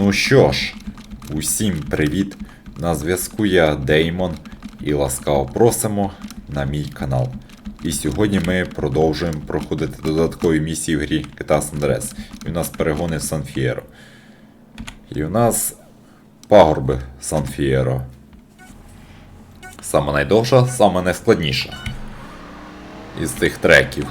Ну що ж, усім привіт! На зв'язку я Деймон і ласкаво просимо на мій канал. І сьогодні ми продовжуємо проходити додаткові місії в грі San Andreas. І у нас перегони в Сан Фієро. І у нас пагорби Сан Фієро. Саме найдовша, саме найскладніша із цих треків.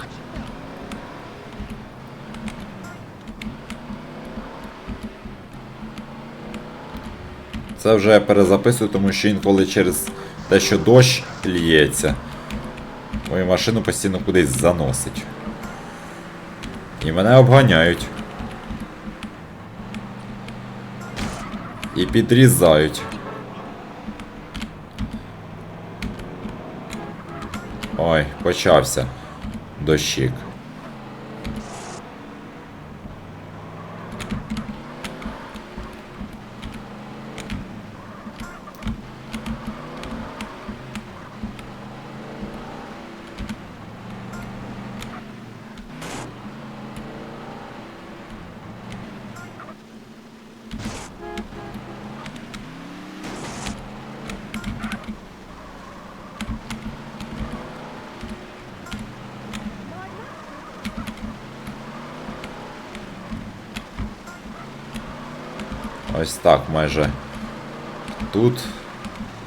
Це вже я перезаписую, тому що інколи через те, що дощ ліється, мою машину постійно кудись заносить. І мене обганяють. І підрізають. Ой, почався дощик. Ось так майже тут.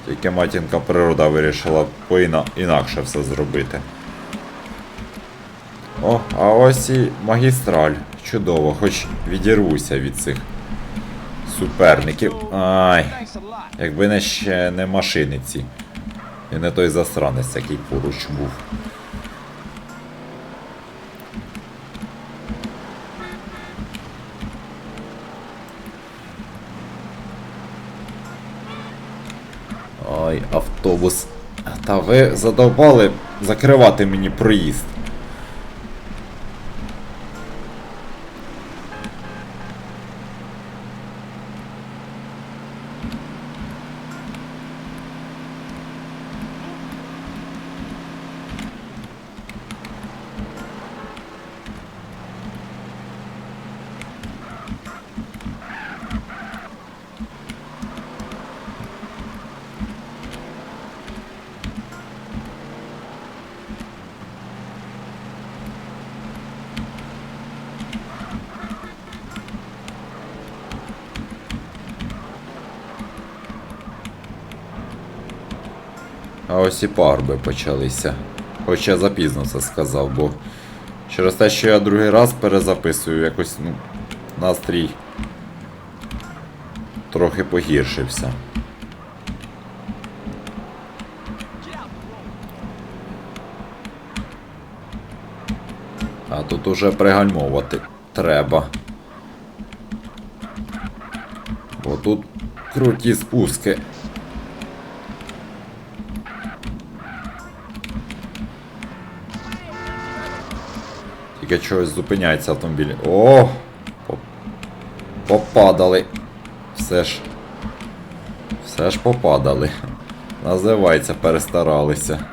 Тільки матінка природа вирішила поіна... інакше все зробити. О, а ось і магістраль. Чудово, хоч відірвуся від цих суперників. Ай, якби не ще не машини ці. І не той засранець, який поруч був. Автобус. Та ви задовбали закривати мені проїзд. А ось і парби почалися. Хоч я запізно це сказав, бо через те, що я другий раз перезаписую, якось ну, настрій трохи погіршився. А тут уже пригальмовувати треба. Бо тут круті спуски. Тільки чогось зупиняється автомобіль. О! Попадали. Все ж. Все ж попадали. Називається, перестаралися.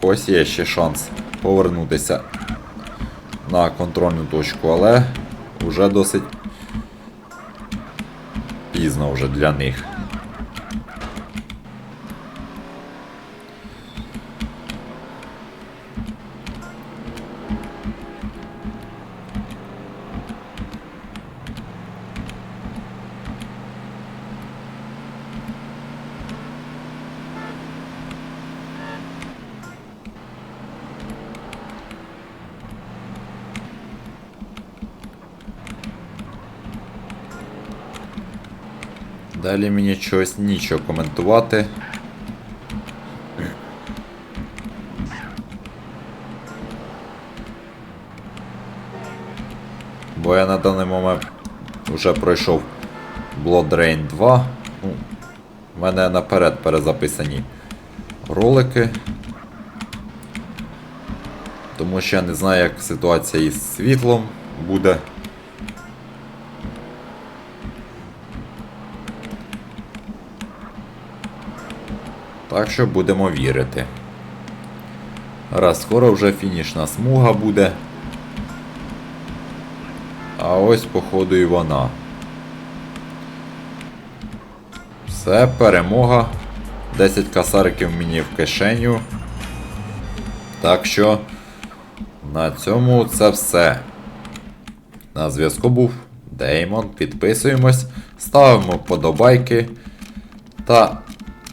Когось є ще шанс повернутися на контрольну точку, але вже досить пізно вже для них. Далі мені щось нічого коментувати. Бо я на даний момент вже пройшов Blood Rain 2. Ну, в мене наперед перезаписані ролики. Тому що я не знаю, як ситуація із світлом буде. Так що будемо вірити. Раз скоро вже фінішна смуга буде. А ось, походу, і вона. Все, перемога. 10 касариків мені в кишеню. Так що на цьому це все. На зв'язку був Деймон. Підписуємось, ставимо вподобайки. Та